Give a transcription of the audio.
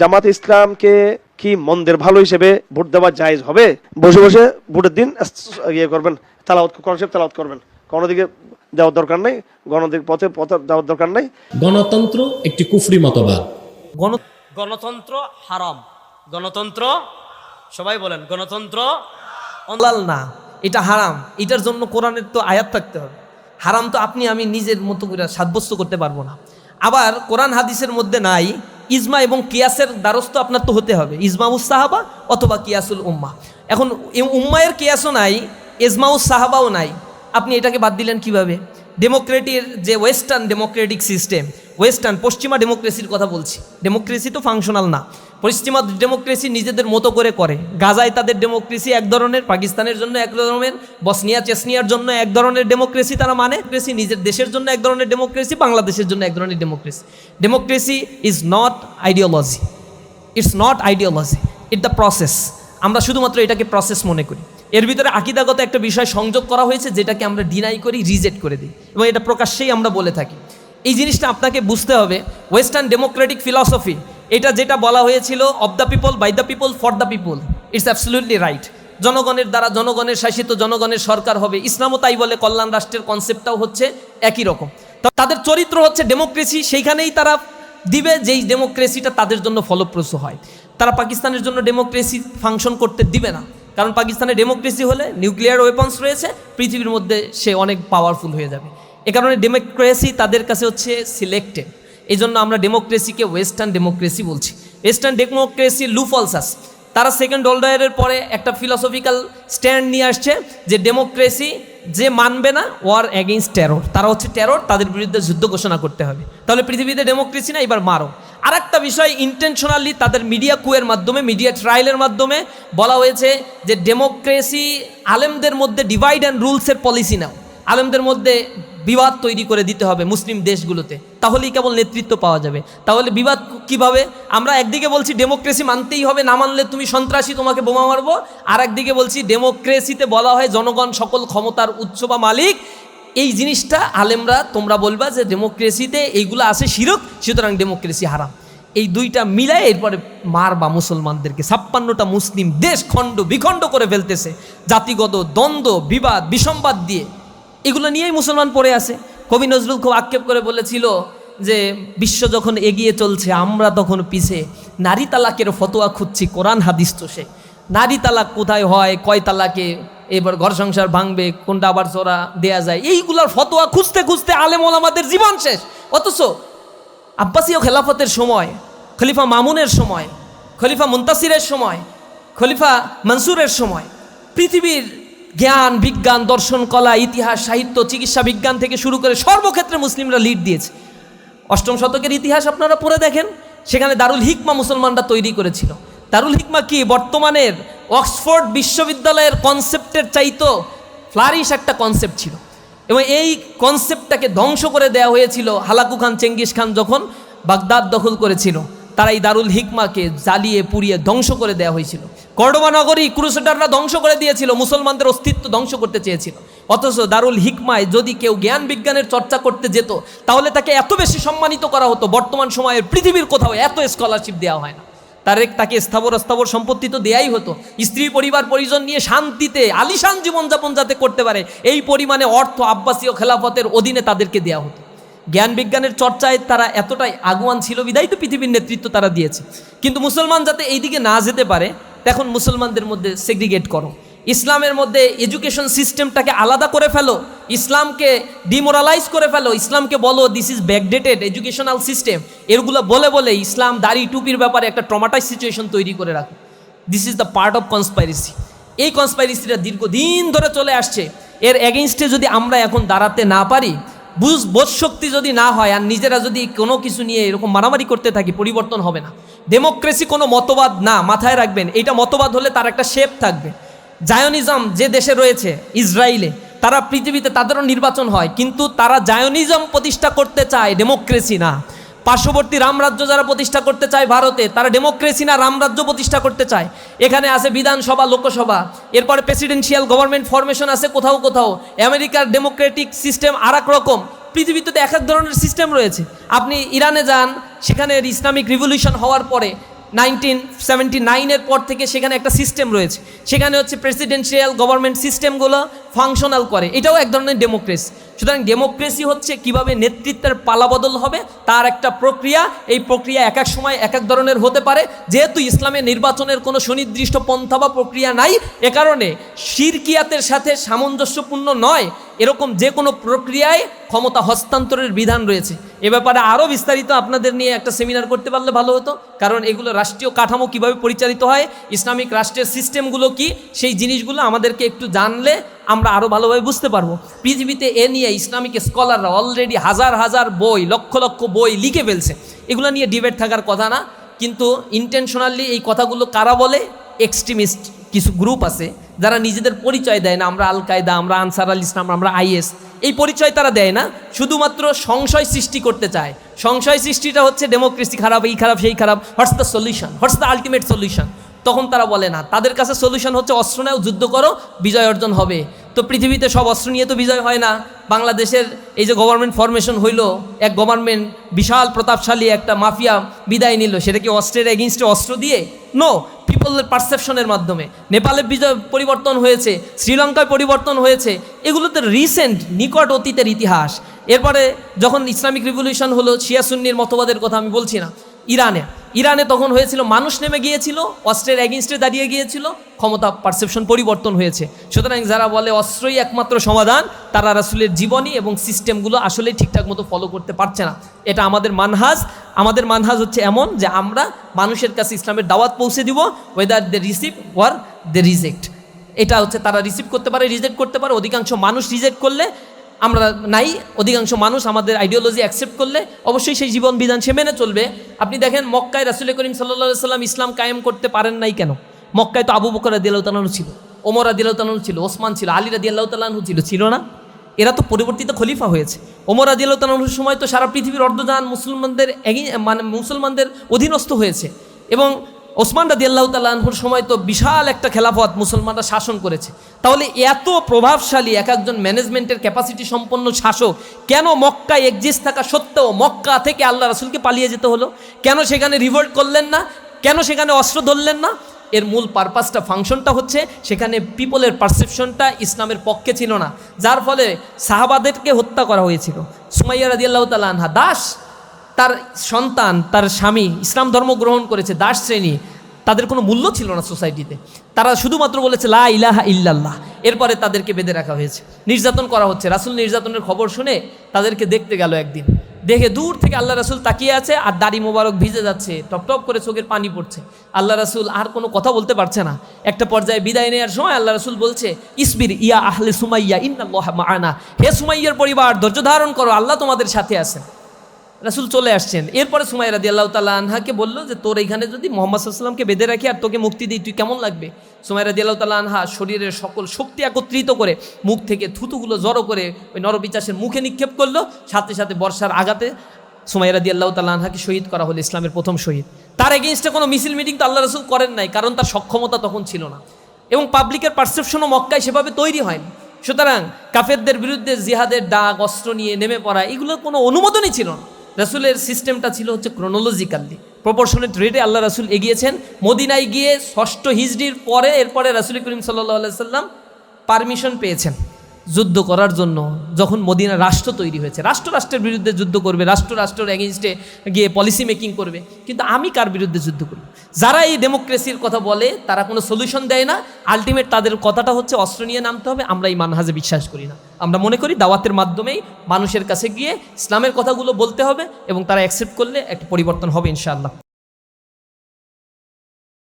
জামাত ইসলামকে কি মন্দের ভালো হিসেবে ভোট দেওয়া জায়েজ হবে? বসে বসে ভোটের দিন ইয়ে করবেন তালাওয়াত কনসেপ্ট তালাওয়াত করবেন। কোনো দিকে দেওয়ার দরকার নেই গণদিক পথে পথে দেওয়ার দরকার নেই। গণতন্ত্র একটি কুফরি মতবাদ। গণতন্ত্র হারাম। গণতন্ত্র সবাই বলেন গণতন্ত্র হালাল না এটা হারাম। এটার জন্য কোরআনের তো আয়াত থাকতে হবে। হারাম তো আপনি আমি নিজের মতো করে সাব্যস্ত করতে পারব না। আবার কোরআন হাদিসের মধ্যে নাই ইজমা এবং কেয়াসের দ্বারস্থ আপনার তো হতে হবে, ইজমাউস সাহাবা অথবা কিয়াসুল উম্মা এখন উম্মায়ের কেয়াসও নাই, ইজমাউস সাহাবাও নাই। আপনি এটাকে বাদ দিলেন কীভাবে? ডেমোক্রেটির যে ওয়েস্টার্ন ডেমোক্রেটিক সিস্টেম ওয়েস্টার্ন, পশ্চিমা ডেমোক্রেসির কথা বলছি। ডেমোক্রেসি তো ফাংশনাল না। পশ্চিমা ডেমোক্রেসি নিজেদের মতো করে করে। গাজায় তাদের ডেমোক্রেসি এক ধরনের, পাকিস্তানের জন্য এক ধরনের, বসনিয়া, চেসনিয়ার জন্য এক ধরনের ডেমোক্রেসি তারা মানে। ডেমোক্রেসি নিজের দেশের জন্য এক ধরনের ডেমোক্রেসি, বাংলাদেশের জন্য এক ধরনের democracy. Democracy is not ideology it's not ideology it the process আমরা শুধুমাত্র এটাকে প্রসেস মনে করি। এর ভিতরে আকিদাগত একটা বিষয় সংযোগ করা হয়েছে যেটাকে আমরা ডিনাই করি রিজেক্ট করে দিই। এবং এটা প্রকাশ্যেই আমরা বলে থাকি। এই জিনিসটা আপনাকে বুঝতে হবে ওয়েস্টার্ন ডেমোক্রেটিক ফিলসফি এটা যেটা বলা হয়েছিল of the people by the people for the people it's absolutely right জনগণের দ্বারা জনগণের শাসিত জনগণের সরকার হবে, ইসলামও তাই বলে, কল্যাণ রাষ্ট্রের কনসেপ্টটাও হচ্ছে একই রকম। তাদের চরিত্র হচ্ছে ডেমোক্রেসি সেইখানেই তারা দিবে, যেই ডেমোক্রেসিটা তাদের জন্য ফলপ্রসূ হয়। তারা পাকিস্তানের জন্য ডেমোক্রেসি ফাংশন করতে দিবে না, কারণ পাকিস্তানে ডেমোক্রেসি হলে নিউক্লিয়ার ওয়েপন্স রয়েছে, পৃথিবীর মধ্যে সে অনেক পাওয়ারফুল হয়ে যাবে। এ কারণে ডেমোক্রেসি তাদের কাছে হচ্ছে সিলেক্টেড এই জন্য আমরা ডেমোক্রেসিকে ওয়েস্টার্ন ডেমোক্রেসি বলছি। ওয়েস্টার্ন ডেমোক্রেসি লুফলসাস তারা সেকেন্ড ওয়ার্ল্ড পরে একটা ফিলসফিক্যাল স্ট্যান্ড নিয়ে আসছে যে ডেমোক্রেসি যে মানবে না ওয়ার অ্যাগেইনস্ট টেরর তারা হচ্ছে টেরর তাদের বিরুদ্ধে যুদ্ধ ঘোষণা করতে হবে। তাহলে পৃথিবীতে ডেমোক্রেসি না, এবার মারো। আর একটা বিষয় ইন্টেনশনালি তাদের মিডিয়া কুয়ের মাধ্যমে মিডিয়া ট্রায়ালের মাধ্যমে বলা হয়েছে যে ডেমোক্রেসি আলেমদের মধ্যে ডিভাইড অ্যান্ড রুলসের পলিসি নাও। আলেমদের মধ্যে বিবাদ তৈরি করে দিতে হবে মুসলিম দেশগুলোতে। তাহলেই কেবল নেতৃত্ব পাওয়া যাবে। তাহলে বিবাদ কীভাবে? আমরা একদিকে বলছি ডেমোক্রেসি মানতেই হবে, না মানলে তুমি সন্ত্রাসী, তোমাকে বোমা মারবো। আর একদিকে বলছি ডেমোক্রেসিতে বলা হয় জনগণ সকল ক্ষমতার উৎস বা মালিক। এই জিনিসটা আলেমরা, তোমরা বলবা যে ডেমোক্রেসিতে এইগুলো আছে শিরক, সুতরাং ডেমোক্রেসি হারাম। এই দুইটা মিলায় এরপরে মার বা মুসলমানদেরকে। ছাপ্পান্নটা মুসলিম দেশ খণ্ড বিখণ্ড করে ফেলতেছে। জাতিগত দ্বন্দ্ব, বিবাদ, বিসম্বাদ দিয়ে। এগুলো নিয়েই মুসলমান পড়ে আছে। কবি নজরুল খুব আক্ষেপ করে বলেছিল যে, বিশ্ব যখন এগিয়ে চলছে, আমরা তখন পিছে। নারী তালাকের ফতোয়া খুঁজছি, কোরআন হাদিস তো সে। নারী তালাক কোথায় হয়, কয় তালাকে, এবার ঘর সংসার ভাঙবে, কোনটা আবার চোরা দেয়া যায়? এইগুলার ফতোয়া খুঁজতে খুঁজতে আলেম ওলামাদের জীবন শেষ। অথচ আব্বাসীয় খেলাফতের সময়, খলিফা মামুনের সময়, খলিফা মুন্তাসিরের সময়, খলিফা মনসুরের সময়, পৃথিবীর জ্ঞান, বিজ্ঞান, দর্শন, কলা, ইতিহাস, সাহিত্য, চিকিৎসা, বিজ্ঞান থেকে শুরু করে সর্বক্ষেত্রে মুসলিমরা লিড দিয়েছে। অষ্টম শতকের ইতিহাস আপনারা পড়ে দেখেন, সেখানে দারুল হিকমা মুসলমানরা তৈরি করেছিল। দারুল হিকমা কি? বর্তমানের অক্সফোর্ড বিশ্ববিদ্যালয়ের কনসেপ্টের চাইতো ফ্লারিশ একটা কনসেপ্ট ছিল। এবং এই কনসেপ্টটাকে ধ্বংস করে দেওয়া হয়েছিল হালাকু খান, চেঙ্গিস খান যখন বাগদাদ দখল করেছিল তারা এই দারুল হিকমাকে জ্বালিয়ে পুড়িয়ে ধ্বংস করে দেওয়া হয়েছিল। কর্ডোবা নগরী ক্রুসেডাররা ধ্বংস করে দিয়েছিল, মুসলমানদের অস্তিত্ব ধ্বংস করতে চেয়েছিল। অথচ দারুল হিকমায় যদি কেউ জ্ঞান বিজ্ঞানের চর্চা করতে যেত, তাহলে তাকে এত বেশি সম্মানিত করা হতো, বর্তমান সময়ের পৃথিবীর কোথাও এত স্কলারশিপ দেওয়া হয় না। তার, তাকে স্থাবর অস্থাবর সম্পত্তি তো দেয়াই হতো। স্ত্রী, পরিবার, পরিজন নিয়ে শান্তিতে, আলিশান জীবনযাপন যাতে করতে পারে, এই পরিমাণে অর্থ আব্বাসীয় খেলাফতের অধীনে তাদেরকে দেওয়া হতো। জ্ঞান বিজ্ঞানের চর্চায় তারা এতটাই আগুয়ান ছিল, বিদায় তো পৃথিবীর নেতৃত্ব তারা দিয়েছে। কিন্তু মুসলমান যাতে এইদিকে না যেতে পারে তখন মুসলমানদের মধ্যে সেগ্রিগেট করো। ইসলামের মধ্যে এডুকেশন সিস্টেমটাকে আলাদা করে ফেলো, ইসলামকে ডিমোরালাইজ করে ফেলো, ইসলামকে বলো this is backdated educational system এরগুলো বলে বলে ইসলাম দাড়ি টুপির ব্যাপারে একটা ট্রমাটাইজ সিচুয়েশন তৈরি করে রাখো। This is the part of conspiracy এই কনস্পাইরেসিটা দীর্ঘদিন ধরে চলে আসছে। এর এগেনস্টে যদি আমরা এখন দাঁড়াতে না পারি বুঝ বোধ শক্তি যদি না হয় আর নিজেরা যদি কোনো কিছু নিয়ে এরকম মারামারি করতে থাকি, পরিবর্তন হবে না। ডেমোক্রেসি কোনো মতবাদ না, মাথায় রাখবেন। এটা মতবাদ হলে তার একটা শেপ থাকবে। জায়নিজম যে দেশে রয়েছে, ইসরায়েলে, তারা পৃথিবীতে তাদেরও নির্বাচন হয়, কিন্তু তারা জায়নিজম প্রতিষ্ঠা করতে চায় ডেমোক্রেসি না। পার্শ্ববর্তী রামরাজ্য যারা প্রতিষ্ঠা করতে চায় ভারতে, তারা ডেমোক্রেসি না রামরাজ্য প্রতিষ্ঠা করতে চায়। এখানে আছে বিধানসভা, লোকসভা। এরপরে প্রেসিডেন্সিয়াল গভর্নমেন্ট ফরমেশন আছে কোথাও কোথাও। আমেরিকার ডেমোক্রেটিক সিস্টেম আর রকম। পৃথিবীতে তো এক এক ধরনের সিস্টেম রয়েছে। আপনি ইরানে যান, সেখানে ইসলামিক রিভলিউশন হওয়ার পরে নাইনটিন সেভেন্টি নাইনের পর থেকে সেখানে একটা সিস্টেম রয়েছে। সেখানে হচ্ছে প্রেসিডেন্সিয়াল গভর্নমেন্ট সিস্টেমগুলো ফাংশনাল করে। এটাও এক ধরনের ডেমোক্রেসি সুতরাং ডেমোক্রেসি হচ্ছে কীভাবে নেতৃত্বের পালাবদল হবে, তার একটা প্রক্রিয়া। এই প্রক্রিয়া এক এক সময় এক এক ধরনের হতে পারে। যেহেতু ইসলামে নির্বাচনের কোনো সুনির্দিষ্ট পন্থা বা প্রক্রিয়া নাই, এ কারণে শিরকিয়াতের সাথে সামঞ্জস্যপূর্ণ নয়। এরকম যে কোনো প্রক্রিয়ায় ক্ষমতা হস্তান্তরের বিধান রয়েছে। এ ব্যাপারে আরও বিস্তারিত আপনাদের নিয়ে একটা সেমিনার করতে পারলে ভালো হতো। কারণ এগুলো রাষ্ট্রীয় কাঠামো কীভাবে পরিচালিত হয়, ইসলামিক রাষ্ট্রের সিস্টেমগুলো কি, সেই জিনিসগুলো আমাদেরকে একটু জানলে আমরা আরও ভালোভাবে বুঝতে পারব। পৃথিবীতে এ নিয়ে ইসলামিক স্কলাররা অলরেডি হাজার হাজার বই, লক্ষ লক্ষ বই লিখে ফেলছে। এগুলো নিয়ে ডিবেট থাকার কথা না, কিন্তু ইন্টেনশনালি এই কথাগুলো কারা বলে? এক্সট্রিমিস্ট কিছু গ্রুপ আছে, যারা নিজেদের পরিচয় দেয় না। আমরা আল কায়দা আমরা আনসার আল ইসলাম, আমরা আইএস। এই পরিচয় তারা দেয় না, শুধুমাত্র সংশয় সৃষ্টি করতে চায়। সংশয় সৃষ্টিটা হচ্ছে ডেমোক্রেসি খারাপ, এই খারাপ, সেই খারাপ what's the solution what's the ultimate solution তখন তারা বলে, না, তাদের কাছে সলিউশন হচ্ছে অস্ত্র নেও, যুদ্ধ করো, বিজয় অর্জন হবে। তো পৃথিবীতে সব অস্ত্র নিয়ে তো বিজয় হয় না। বাংলাদেশের এই যে গভর্নমেন্ট ফরমেশন হইল, এক গভর্নমেন্ট বিশাল, প্রতাপশালী একটা মাফিয়া বিদায় নিল সেটা কি অস্ত্রের এগেনস্টে অস্ত্র দিয়ে? নো পিপলের পারসেপশনের মাধ্যমে। নেপালে বিজয় পরিবর্তন হয়েছে, শ্রীলঙ্কায় পরিবর্তন হয়েছে এগুলো তো রিসেন্ট নিকট অতীতের ইতিহাস। এরপরে যখন ইসলামিক রিভলিউশন হলো শিয়াসুন্নির মতবাদের কথা আমি বলছি না ইরানে। ইরানে তখন হয়েছিল, মানুষ নেমে গিয়েছিল, অস্ত্রের এগেনস্টে দাঁড়িয়ে গিয়েছিল, ক্ষমতা পারসেপশন পরিবর্তন হয়েছে। সুতরাং যারা বলে অস্ত্রই একমাত্র সমাধান, তারা রাসুলের জীবনী এবং সিস্টেমগুলো আসলে ঠিকঠাক মতো ফলো করতে পারছে না। এটা আমাদের মানহাজ। আমাদের মানহাজ হচ্ছে এমন যে আমরা মানুষের কাছে ইসলামের দাওয়াত পৌঁছে দিব whether they receive or they reject এটা হচ্ছে তারা রিসিভ করতে পারে রিজেক্ট করতে পারে, অধিকাংশ মানুষ রিজেক্ট করলে আমরা নাই, অধিকাংশ মানুষ আমাদের আইডিওলজি অ্যাকসেপ্ট করলে অবশ্যই সেই জীবন বিধান সে মেনে চলবে। আপনি দেখেন, মক্কায় রাসুল করিম সাল্লা সাল্লাম ইসলাম কায়েম করতে পারেন নাই কেন? মক্কায় তো আবু বকর আল্লাহ ছিল, ওমর আল্লাহ ছিল, ওসমান ছিল, আলী রাদি আল্লাহ তালাহু ছিল ছিল না। এরা তো পরিবর্তিত খলিফা হয়েছে। ওমর তালাহুর সময় তো সারা পৃথিবীর অর্ধজান মুসলমানদের মানে মুসলমানদের অধীনস্থ হয়েছে। এবং ওসমান রাদি আল্লাহ তাল্লাহুর সময় তো বিশাল একটা খেলাফত মুসলমানরা শাসন করেছে। তাহলে এত প্রভাবশালী এক একজন ম্যানেজমেন্টের ক্যাপাসিটি সম্পন্ন শাসক কেন মক্কায় এক্সিস্ট থাকা সত্ত্বেও মক্কা থেকে আল্লাহ রাসুলকে পালিয়ে যেতে হলো? কেন সেখানে রিভোল্ট করলেন না? কেন সেখানে অস্ত্র ধরলেন না? এর মূল পারপাসটা ফাংশনটা হচ্ছে সেখানে পিপলের পারসেপশনটা ইসলামের পক্ষে ছিল না। যার ফলে সাহাবাদেরকে হত্যা করা হয়েছিল। সুমাইয়া রাদিয়াল্লাহু তাআলা আনহা, দাস তার সন্তান, তার স্বামী ইসলাম ধর্ম গ্রহণ করেছে দাস শ্রেণি, তাদের কোনো মূল্য ছিল না সোসাইটিতে। তারা শুধুমাত্র বলেছে, লা ইলাহা ইল্লাল্লাহ। এরপরে তাদেরকে বেঁধে রাখা হয়েছে। নির্যাতন করা হচ্ছে। রাসুল নির্যাতনের খবর শুনে তাদেরকে দেখতে গেল একদিন। দেখে দূর থেকে আল্লাহ রাসুল তাকিয়ে আছে আর দাড়ি মোবারক ভিজে যাচ্ছে। টপ টপ করে চোখের পানি পড়ছে। আল্লাহ রাসুল আর কোনো কথা বলতে পারছে না। একটা পর্যায়ে বিদায় নেওয়ার সময় আল্লাহ রাসুল বলছে, ইসবির ইয়া আহলে সুমাইয়া, ইন্নাল্লাহ মাআনা। হে সুমাইয়ার পরিবার, ধৈর্য ধারণ করো, আল্লাহ তোমাদের সাথে আছেন। রাসুল চলে আসছেন। এরপরে সুমাই রাদি আল্লাহ তাল্লাহ আনহাকে বলল যে, তোর এইখানে যদি মোহাম্মদ সাল্লামকে বেঁধে রাখি আর তোকে মুক্তি দিই, তুই কেমন লাগবে? সুমাই রাদি আল্লাহ তাল্লাহ আনহা শরীরের সকল শক্তি একত্রিত করে মুখ থেকে থুতুগুলো জড়ো করে ওই নরবিচাসের মুখে নিক্ষেপ করল। সাথে সাথে বর্ষার আঘাতে সুমাই রাদি আল্লাহ তাল্লাহ আনহাকে শহীদ করা হলো ইসলামের প্রথম শহীদ। তার এগেনস্টে কোনো মিছিল মিটিং তো আল্লাহ রসুল করেন নাই, কারণ তার সক্ষমতা তখন ছিল না। এবং পাবলিকের পারসেপশনও মক্কায় সেভাবে তৈরি হয়নি সুতরাং কাফেরদের বিরুদ্ধে জিহাদের ডাক অস্ত্র নিয়ে নেমে পড়া, এগুলোর কোনো অনুমোদনই ছিল না। রাসুলের সিস্টেমটা ছিল হচ্ছে ক্রোনোলজিক্যালি প্রপোর্শনেট রেটে আল্লাহ রাসুল এগিয়েছেন। মদিনায় গিয়ে ষষ্ঠ হিজড়ির পরে এরপরে রাসুল করিম সাল্লাহ সাল্লাম পারমিশন পেয়েছেন। যুদ্ধ করার জন্য যখন মদিনা রাষ্ট্র তৈরি হয়েছে রাষ্ট্র রাষ্ট্রের বিরুদ্ধে যুদ্ধ করবে রাষ্ট্র রাষ্ট্রের এগেনস্টে গিয়ে পলিসি মেকিং করবে, কিন্তু আমি কার বিরুদ্ধে যুদ্ধ করব? যারা এই ডেমোক্রেসির কথা বলে, তারা কোনো সলিউশন দেয় না আলটিমেট তাদের কথাটা হচ্ছে অস্ত্র নিয়ে নামতে হবে, আমরা এই মানহাজে বিশ্বাস করি না। আমরা মনে করি দাওয়াতের মাধ্যমেই মানুষের কাছে গিয়ে ইসলামের কথাগুলো বলতে হবে এবং তারা অ্যাকসেপ্ট করলে একটা পরিবর্তন হবে ইনশাআল্লাহ।